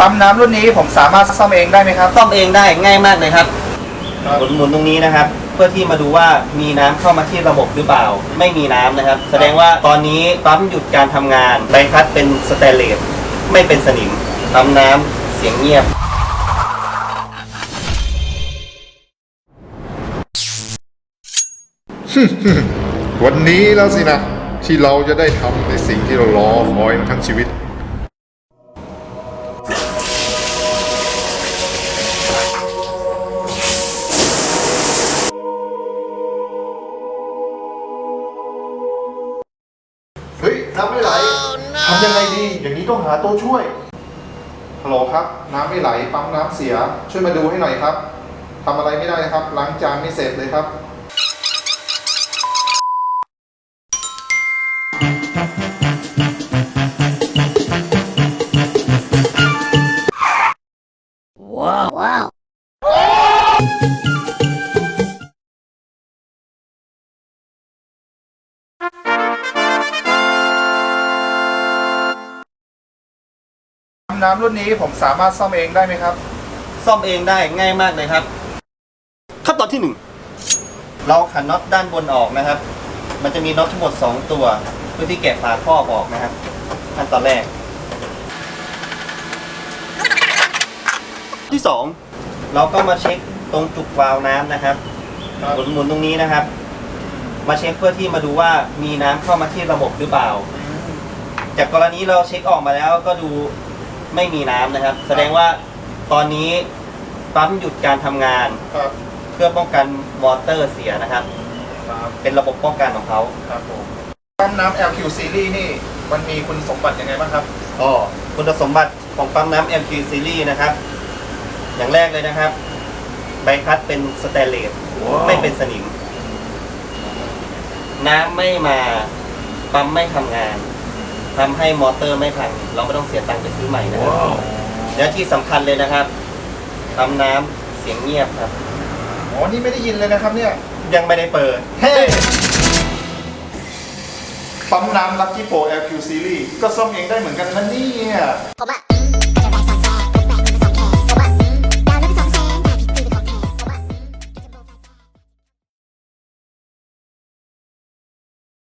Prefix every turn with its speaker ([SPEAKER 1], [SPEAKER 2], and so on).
[SPEAKER 1] ปั๊มน้ำรุ่นนี้ผมสามารถซ่อมเองได้ไหมครับ
[SPEAKER 2] ซ่อมเองได้ง่ายมากเลยครับ
[SPEAKER 1] ครับ
[SPEAKER 2] หมุนหมุนตรงนี้นะครับ เพื่อที่มาดูว่ามีน้ำเข้ามาที่ระบบหรือเปล่า ไม่มีน้ำนะครับ แสดงว่าตอนนี้ปั๊มหยุดการทำงานใบพัดเป็นสแตนเลสไม่เป็นสนิมปั๊มน้ำเสียงเงียบ
[SPEAKER 3] วันนี้แล้วสินะ ที่เราจะได้ทำในสิ่งที่เรารอคอยมาทั้งชีวิต น้ำไม่ไหลทำยังไงดี อย่างนี้ต้องหาตัวช่วยฮัลโหลครับ น้ำไม่ไหล ปั๊มน้ำเสีย ช่วยมาดูให้หน่อยครับทำอะไรไม่ได้ครับ ล้างจานไม่เสร็จเลยครับ
[SPEAKER 1] น้ำรุ่นนี้ผมสามารถซ่อมเองได้ไหมครับ
[SPEAKER 2] ซ่อมเองได้ง่ายมากเลยครับ ขั้นตอนที่หนึ่งเราขันน็อตด้านบนออกนะครับ มันจะมีน็อตทั้งหมด 2 ตัว เพื่อที่แกะฝาครอบออกนะครับ ขั้นตอนแรก ที่สองเราก็มาเช็คตรงจุกวาล์วน้ำนะครับ
[SPEAKER 1] ครับ
[SPEAKER 2] หมุนหมุนตรงนี้นะครับ มาเช็คเพื่อที่มาดูว่ามีน้ำเข้ามาที่ระบบหรือเปล่า จากกรณีเราเช็คออกมาแล้วก็ดู ไม่มีน้ำนะครับ แสดงว่าตอนนี้ปั๊มหยุดการทำงาน
[SPEAKER 1] ครับ
[SPEAKER 2] เพื่อป้องกันมอเตอร์เสียนะครับ
[SPEAKER 1] ครับ
[SPEAKER 2] เป็นระบบป้องกันของเขา
[SPEAKER 1] ครับผมปั๊มน้ำ LQ Series นี่มันมีคุณสมบัติยังไงบ้างครับ
[SPEAKER 2] ก็คุณสมบัติของปั๊มน้ำ MQ Series นะครับ อย่างแรกเลยนะครับ ใบพัดเป็นสแตนเลสไม่เป็นสนิม น้ำไม่มาปั๊มไม่ทำงาน ทำให้มอเตอร์ไม่พัง เราไม่ต้องเสียตังค์ไปซื้อใหม่นะครับ และที่สำคัญเลยนะครับปั๊มน้ำเสียงเงียบครับ
[SPEAKER 1] อ๋อ นี่ไม่ได้ยินเลยนะครับเนี่ย
[SPEAKER 2] ยังไม่ได้เปิด
[SPEAKER 1] เฮ้ปั๊มน้ำ Lucky Pro LQ Series ก็ซ่อมเองได้เหมือนกันนะเนี่ย
[SPEAKER 4] ผมอะ